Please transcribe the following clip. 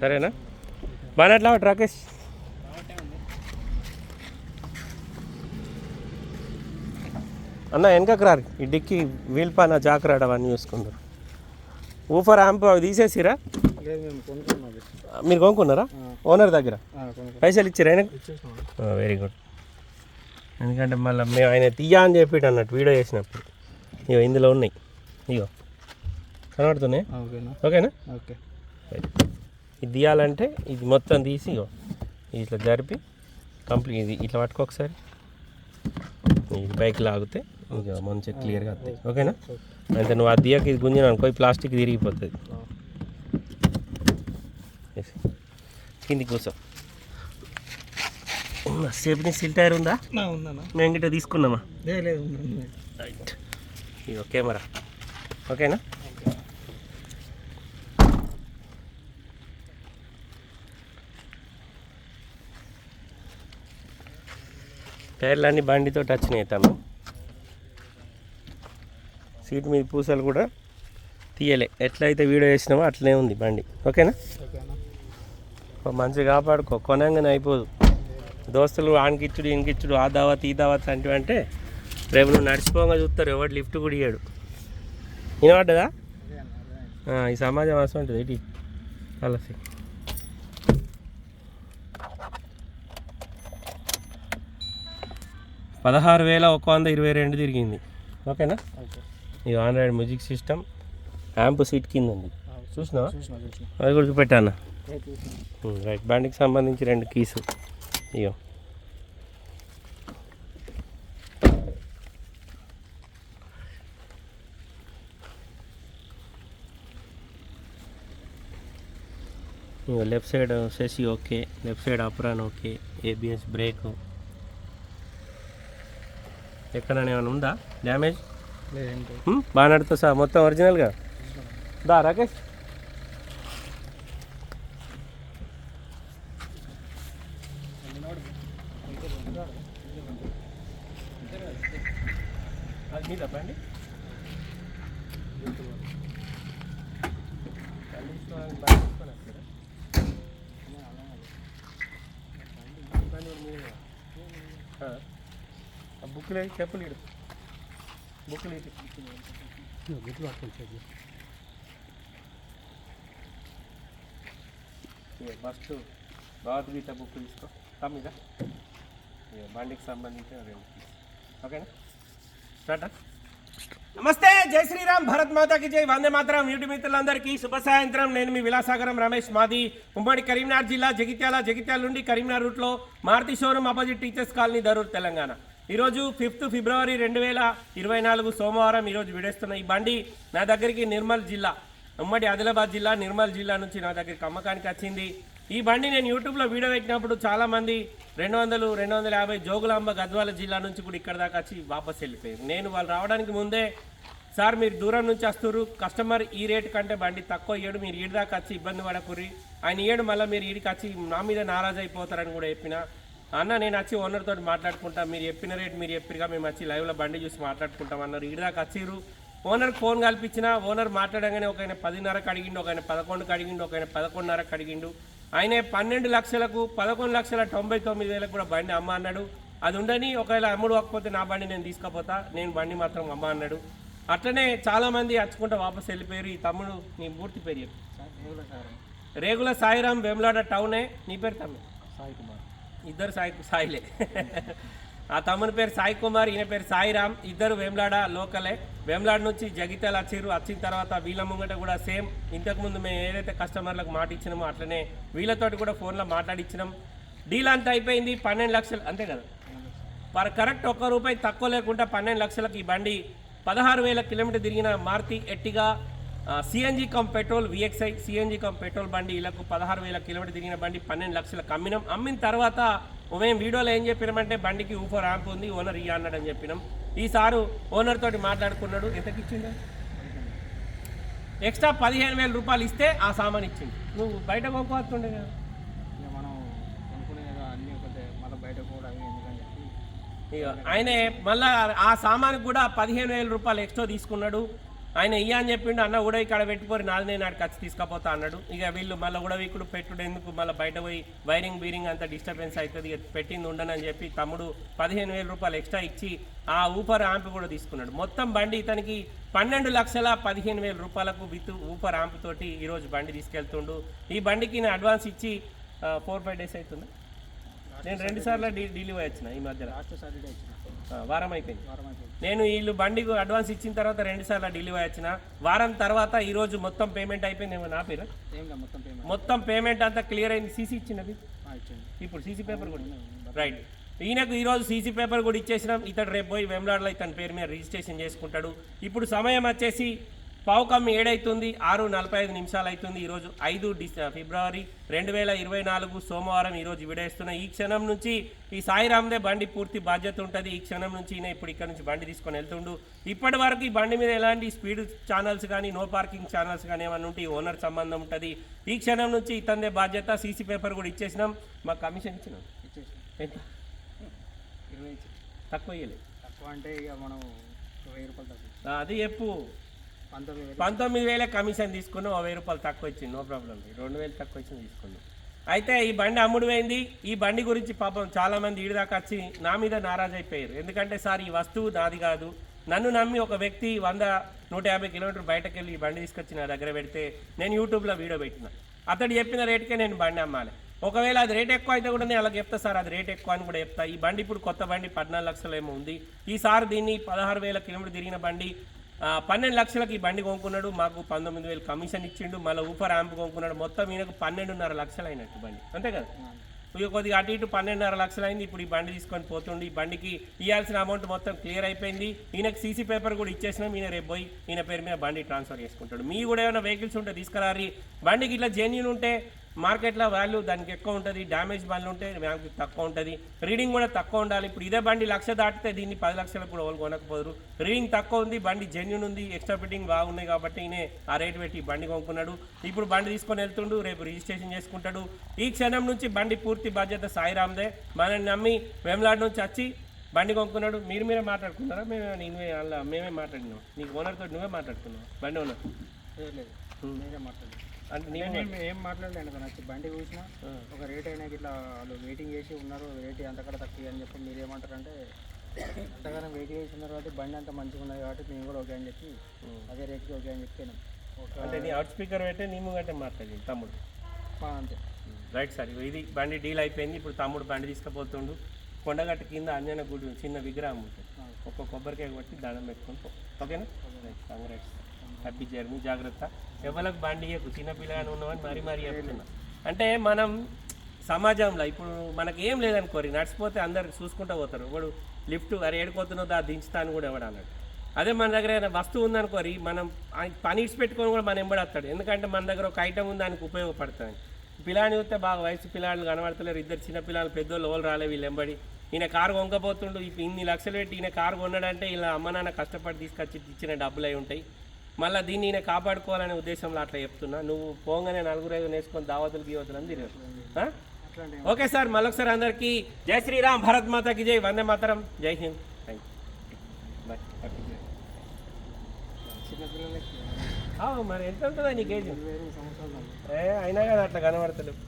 సరేనా? బాగా ఎట్లా రాకేష్? అన్న వెనకకు రారు. ఈ డిక్కి వీల్ పాన జాకరాడ అవన్నీ చూసుకుంటారు. ఊఫర్ యాంప్ అవి తీసేసిరా? మీరు కొనుక్కున్నారా? ఓనర్ దగ్గర? పైసలు ఇచ్చారా ఆయనకు? ఇచ్చేసాం వెరీ గుడ్ ఎందుకంటే మళ్ళీ మేము ఆయన తీయా అని చెప్పి అన్నట్టు వీడియో చేసినప్పుడు. ఇగో ఇందులో ఉన్నాయి. ఇగో. కనబడుతున్నాయి? ఓకేనా? ఓకేనా? ఓకే. ఇది తీయాలంటే ఇది మొత్తం తీసి ఇగో ఇట్లా జరిపి కంప్లీట్ ఇది ఇట్లా పట్టుకో ఒకసారి. ఇది బైక్ లాగితే ఇక మంచిగా క్లియర్గా వస్తాయి. ఓకేనా? అయితే నువ్వు అది తీయక ఇది గుంజిన అనుకో ప్లాస్టిక్ తిరిగిపోతుంది. కిందికి కూర్చో. సేఫ్టీ సిల్ టైర్ ఉందా? మేము గిట్ట తీసుకున్నామా. రైట్ ఇగో కెమెరా. ఓకేనా? టైర్లన్నీ బండితో వచ్చినాయి తను. సీట్ మీద పూసలు కూడా తీయలే. ఎట్లయితే వీడియో వేసినామో అట్లనే ఉంది బండి. ఓకేనా? మంచిగా కాపాడుకో. కొనంగానే అయిపోదు. దోస్తులు ఆనకిచ్చుడు ఇంకిచ్చుడు ఆ దావత్ ఈ దావత్ అంటే అంటే రేపు నువ్వు నడిచిపోగా చూస్తారు. ఎవడు లిఫ్ట్ కూడా ఇయ్యాడు. వినపడ్డదా ఈ సమాజం అవసరం ఉంటుంది ఇటు. కలిసి పదహారు వేల ఒక వంద ఇరవై రెండు తిరిగింది. ఓకేనా? ఇది android music system amp seat కింద ఉంది చూసినా అది కూడా చూపెట్టానా రైట్ బ్యాండ్కి సంబంధించి రెండు కీసు. ఇయో left side సెసి okay. Left side apron okay. ABS brake. ఎక్కడైనా ఏమైనా ఉందా? డ్యామేజ్? బాగా నడుతా సార్. మొత్తం ఒరిజినల్గా? దా రాకేష్. మీద బండి? బుక్లే చెప్పులు ఇడు బుక్లు ఇటు గుర్తు పట్టుకొని ఇక ఫస్ట్ భగవద్గీత బుక్ తీసుకో తమ్మిద ఇక బండికి సంబంధించిన రెండు తీసుకో. ఓకేనా స్టార్ట్ నమస్తే జై శ్రీరామ్ భరత్ మాతాకి జై వందే మాతరం యూట్యూబ్ మిత్రులందరికీ శుభ సాయంత్రం నేను మీ విలాసాగరం రమేష్ మాది ఉమ్మడి కరీంనగర్ జిల్లా జగిత్యాల జగిత్యాల నుండి కరీంనగర్ రూట్లో Maruti showroom opposite teachers colony Darur Telangana ఈరోజు ఫిఫ్త్ ఫిబ్రవరి రెండు వేల ఇరవై నాలుగు సోమవారం ఈరోజు విడేస్తున్న ఈ బండి నా దగ్గరికి నిర్మల్ జిల్లా ఉమ్మడి ఆదిలాబాద్ జిల్లా నిర్మల్ జిల్లా నుంచి నా దగ్గరికి అమ్మకానికి వచ్చింది. ఈ బండి నేను యూట్యూబ్లో వీడియో పెట్టినప్పుడు చాలామంది రెండు వందలు రెండు వందల యాభై జోగులాంబ గద్వాల జిల్లా నుంచి కూడా ఇక్కడ దాకా వచ్చి వాపస్ వెళ్ళిపోయారు. నేను వాళ్ళు రావడానికి ముందే సార్ మీరు దూరం నుంచి వస్తున్నారు. కస్టమర్ ఈ రేట్ కంటే బండి తక్కువ ఇయ్యడు. మీరు ఈడి దాకా వచ్చి ఇబ్బంది పడకుర్రి. ఆయన ఇయ్యడు మళ్ళీ మీరు ఈడికి వచ్చి నా మీద నారాజ్ అయిపోతారని కూడా చెప్పిన. అన్న నేను వచ్చి ఓనర్ తోటి మాట్లాడుకుంటా. మీరు చెప్పిన రేట్ మీరు చెప్పిరుగా మేము వచ్చి లైవ్లో బండి చూసి మాట్లాడుకుంటాం అన్నారు. ఈడి దాకా వచ్చిర్రు. ఓనర్ ఫోన్ కల్పించిన ఓనర్ మాట్లాడగానే ఒక ఆయన పదిన్నరకు అడిగిండు ఒక ఆయన పదకొండుకి అడిగిండు ఒక ఆయన పదకొండున్నరకు అడిగిండు. ఆయనే పన్నెండు లక్షలకు పదకొండు లక్షల తొంభై తొమ్మిది వేలకు కూడా బండి అమ్మ అన్నాడు. అది ఉండని ఒకవేళ అమ్ముడు కాకపోతే నా బండి నేను తీసుకపోతా నేను బండి మాత్రం అమ్మ అన్నాడు. అట్లనే చాలా మంది వచ్చుకుంటా వాపస్ వెళ్ళిపోయారు. ఈ తమ్ముడు నీ పూర్తి పేరు రేగుల సాయిరాం వేములాడ టౌనే నీ పేరు తమ్ముడు. సాయి కుమార్. ఇద్దరు సాయి సాయిలే. ఆ తమ్ముని పేరు సాయి కుమార్ ఈయన పేరు సాయిరామ్ ఇద్దరు వేమ్లాడ లోకలే. వేమ్లాడ నుంచి జగిత్యాల వచ్చిర్రు వచ్చిన తర్వాత వీళ్ళ ముంగట కూడా సేమ్. ఇంతకుముందు మేము ఏదైతే కస్టమర్లకు మాట ఇచ్చినామో అట్లనే వీళ్ళతోటి కూడా ఫోన్లో మాట్లాడిచ్చినాం. డీల్ అంతా అయిపోయింది. పన్నెండు లక్షలు అంతే కదా? పర్ కరెక్ట్ ఒక్క రూపాయి తక్కువ లేకుండా పన్నెండు లక్షలకు ఈ బండి పదహారు వేల కిలోమీటర్ తిరిగిన Maruti Ertiga CNG cum petrol VXI CNG cum petrol బండి వీళ్ళకు పదహారు వేల కిలోమీటర్ తిరిగిన బండి పన్నెండు లక్షలకు అమ్మినాం అమ్మిన తర్వాత మేము వీడియోలో ఏం చెప్పినామంటే బండికి ఊఫర్ ర్యాంప్ ఉంది ఓనర్ ఇయ్య అన్నాడని చెప్పినాం. ఈ సారు ఓనర్ తోటి మాట్లాడుకున్నాడు. ఎంతకి ఇచ్చిండు ఎక్స్ట్రా పదిహేను వేల రూపాయలు ఇస్తే ఆ సామాన్ ఇచ్చిండు. నువ్వు బయట కొనుక్కోవస్తుండే కదా. ఇక ఆయనే మళ్ళా ఆ సామానికి కూడా పదిహేను వేల రూపాయలు ఎక్స్ట్రా తీసుకున్నాడు. ఆయన ఇయ్య అని చెప్పిండు అన్న కూడా ఇక్కడ పెట్టిపోయి నాది నేను ఆడికి వచ్చి తీసుకపోతా అన్నాడు. ఇక వీళ్ళు మళ్ళీ కూడా వీకుడు పెట్టుడు ఎందుకు మళ్ళీ బయట పోయి వైరింగ్ బీరింగ్ అంత డిస్టర్బెన్స్ అవుతుంది ఇక పెట్టింది ఉండనని చెప్పి తమ్ముడు పదిహేను వేల రూపాయలు ఎక్స్ట్రా ఇచ్చి ఆ ఊపర్ ఆంప్ కూడా తీసుకున్నాడు. మొత్తం బండి ఇతనికి పన్నెండు లక్షల పదిహేను వేల రూపాయలకు విత్ ఊపర్ ఆంప్ తోటి ఈరోజు బండి తీసుకెళ్తుండు. ఈ బండికి నేను అడ్వాన్స్ ఇచ్చి ఫోర్ ఫైవ్ డేస్ అవుతుంది? నేను రెండు సార్లు డీ డెలివరీ వచ్చిన ఈ మధ్యలో వారం అయిపోయింది నేను వీళ్ళు బండికి అడ్వాన్స్ ఇచ్చిన తర్వాత రెండు సార్లు డెలివరీ వచ్చిన వారం తర్వాత ఈ రోజు మొత్తం పేమెంట్ అయిపోయింది. ఏమో నా పేరు? మొత్తం పేమెంట్? అంతా క్లియర్ అయింది. సీసీ ఇచ్చినది ఇప్పుడు సీసీ పేపర్ కూడా. రైట్. ఈయనకు ఈరోజు సీసీ పేపర్ కూడా ఇచ్చేసినాం. ఇతడు రేపు పోయి వెమ్లాడలో ఇతని పేరు మీద రిజిస్ట్రేషన్ చేసుకుంటాడు. ఇప్పుడు సమయం వచ్చేసి పావుకమ్మి ఏడైతుంది ఆరు నలభై ఐదు నిమిషాలు అవుతుంది ఈరోజు ఐదు డిస్ ఫిబ్రవరి రెండు వేల ఇరవై నాలుగు సోమవారం ఈరోజు విడేస్తున్న ఈ క్షణం నుంచి ఈ సాయిరామ్దే బండి పూర్తి బాధ్యత ఉంటుంది. ఈ క్షణం నుంచి ఈయన ఇప్పుడు ఇక్కడ నుంచి బండి తీసుకొని వెళ్తుండు. ఇప్పటి వరకు ఈ బండి మీద ఎలాంటి స్పీడ్ ఛానల్స్ కానీ నో పార్కింగ్ ఛానల్స్ కానీ ఏమన్నా ఉంటే ఈ ఓనర్ సంబంధం ఉంటుంది. ఈ క్షణం నుంచి ఇతందే బాధ్యత సీసీ పేపర్ కూడా ఇచ్చేసినాం. మాకు కమిషన్ ఇచ్చినాం. ఎంత? తక్కువ అంటే ఇక మనం అది చెప్పు. పంతొమ్మిది వేలే. వేల కమిషన్ తీసుకున్నాం ఓ వెయ్యి రూపాయలు తక్కువ ఇచ్చింది నో ప్రాబ్లం. రెండు వేలు తక్కువ ఇచ్చింది తీసుకున్నాం అయితే ఈ బండి అమ్ముడుపోయింది. ఈ బండి గురించి పాపం చాలామంది మంది వచ్చి నా మీద నారాజ్ అయిపోయారు. ఎందుకంటే సార్ ఈ వస్తువు నాది కాదు. నన్ను నమ్మి ఒక వ్యక్తి వంద నూట యాభై కిలోమీటర్ బయటకు వెళ్ళి ఈ బండి తీసుకొచ్చి నా దగ్గర పెడితే నేను యూట్యూబ్లో వీడియో పెట్టిన. అతడు చెప్పిన రేటుకే నేను బండి అమ్మాలి. ఒకవేళ అది రేట్ ఎక్కువ అయితే కూడా నేను అలా చెప్తా సార్ అది రేట్ ఎక్కువ అని కూడా చెప్తా. ఈ బండి ఇప్పుడు కొత్త బండి పద్నాలుగు లక్షలు ఏమో ఉంది ఈసారి దీన్ని పదహారు వేల కిలోమీటర్ తిరిగిన బండి పన్నెండు లక్షలకి ఈ బండి కొనుక్కున్నాడు. మాకు పంతొమ్మిది వేలు కమిషన్ ఇచ్చిండు. మళ్ళీ ఊపర్ యాంప్ కొనుక్కున్నాడు. మొత్తం ఈయనకు పన్నెండున్నర లక్షలు అయినట్టు బండి. అంతే కదా? ఇక కొద్దిగా అటు ఇటు పన్నెండున్నర లక్షలు అయింది ఇప్పుడు ఈ బండి తీసుకొని పోతుండు. ఈ బండికి ఇవ్వాల్సిన అమౌంట్ మొత్తం క్లియర్ అయిపోయింది. ఈయనకు సీసీ పేపర్ కూడా ఇచ్చేసినాం. ఈయన రేపు పోయి ఈయన పేరు మీద బండి ట్రాన్స్ఫర్ చేసుకుంటాడు. మీ కూడా ఏమైనా వెహికల్స్ ఉంటే తీసుకురారి బండికి ఇట్లా జెన్యున్ ఉంటే మార్కెట్లో వాల్యూ దానికి ఎక్కువ ఉంటుంది డ్యామేజ్ బండ్లు ఉంటే దానికి తక్కువ ఉంటుంది. రీడింగ్ కూడా తక్కువ ఉండాలి. ఇప్పుడు ఇదే బండి లక్ష దాటితే దీన్ని పది లక్షలకు కూడా వాళ్ళు కొనకపోదురు. రీడింగ్ తక్కువ ఉంది బండి జెన్యున్ ఉంది ఎక్స్ట్రా ఫిట్టింగ్ బాగున్నాయి కాబట్టి ఈయన ఆ రేట్ పెట్టి బండి కొనుక్కున్నాడు. ఇప్పుడు బండి తీసుకొని వెళ్తుండు రేపు రిజిస్ట్రేషన్ చేసుకుంటాడు. ఈ క్షణం నుంచి బండి పూర్తి బాధ్యత సాయిరామ్దే. మనల్ని నమ్మి వేమలాడ్ నుంచి వచ్చి బండి కొనుక్కున్నాడు. మీరు మీరే మాట్లాడుకున్నారా? మేమే నేనే అలా మేమే మాట్లాడినాం నీకు ఓనర్తో నువ్వే మాట్లాడుతున్నావు బండి ఓనర్ లేదు నేనే మాట్లాడలేదు అంటే నేను ఏం- మాట్లాడలేను కదా వచ్చి బండి చూసినా ఒక రేట్ అయినా ఇట్లా వాళ్ళు వెయిటింగ్ చేసి ఉన్నారు రేట్ అంతకడ తక్కువ అని చెప్పి మీరు ఏమంటారంటే అంతగానో వెయిట్ చేసి ఉన్నారు కాబట్టి బండి అంత మంచిగా ఉన్నది కాబట్టి మేము కూడా ఓకే అని చెప్పి అదే రేట్కి ఓకే అని చెప్పాను అంటే నీ అవుట్ స్పీకర్ పెట్టే నీ ముంగంటే మాట్లాడింది తమ్ముడు. అంతే. రైట్ సార్ ఇది బండి డీల్ అయిపోయింది ఇప్పుడు తమ్ముడు బండి తీసుకుపోతుండు. కొండగట్టు కింద అంజన గుడి చిన్న విగ్రహం ఉంటుంది ఒక్క కొబ్బరికాయ కొట్టి దండం పెట్టుకొని ఓకేనా? కంగ్రాట్స్ హ్యాపీ జర్నీ జాగ్రత్త. ఎవరికి బండి ఇవ్వకు చిన్న ఉన్నామని మరీ మరీ చెప్తున్నా. అంటే మనం సమాజంలో ఇప్పుడు మనకి ఏం లేదనుకోరి నడిచిపోతే అందరు చూసుకుంటూ పోతారు. ఇప్పుడు లిఫ్ట్ అరే ఏడుకోతున్నావు దా దించుతాను కూడా ఎవడు అన్నాడు అదే మన దగ్గర ఏదైనా వస్తువు ఉందనుకోరి మనం పని పెట్టుకొని కూడా మనం ఎంబడేస్తాడు ఎందుకంటే మన దగ్గర ఒక ఐటమ్ ఉంది దానికి ఉపయోగపడుతుంది. పిల్లాని చూస్తే బాగా వయసు పిల్లాళ్ళు కనబడతలేరు. ఇద్దరు చిన్న పిల్లలు పెద్దోళ్ళు ఎవరు రాలే వీళ్ళు ఎంబడి. ఈయన కారు కొనకపోతుండు ఇన్ని లక్షలు పెట్టి ఈయన కారు కొన్నాడంటే ఇలా అమ్మ నాన్న కష్టపడి తీసుకొచ్చి ఇచ్చిన డబ్బులు అయి ఉంటాయి. మళ్ళీ దీన్ని ఈయన కాపాడుకోవాలనే ఉద్దేశంలో అట్లా చెప్తున్నా. నువ్వు పోగానే నలుగురు ఐదు నేర్చుకొని దావతులు గీవతులు అని? అట్లాంటి ఓకే సార్ మళ్ళొకసారి అందరికీ జై శ్రీరామ్ భారత్ మాతాకి జై వందే మాతరం జై హింద్. థ్యాంక్ యూ మరి ఎంత ఉంటుందా నీకు ఏజ్ ఇరవై ఐదు సంవత్సరాలు ఏ అయినా కానీ అట్లా కనబడతలేవు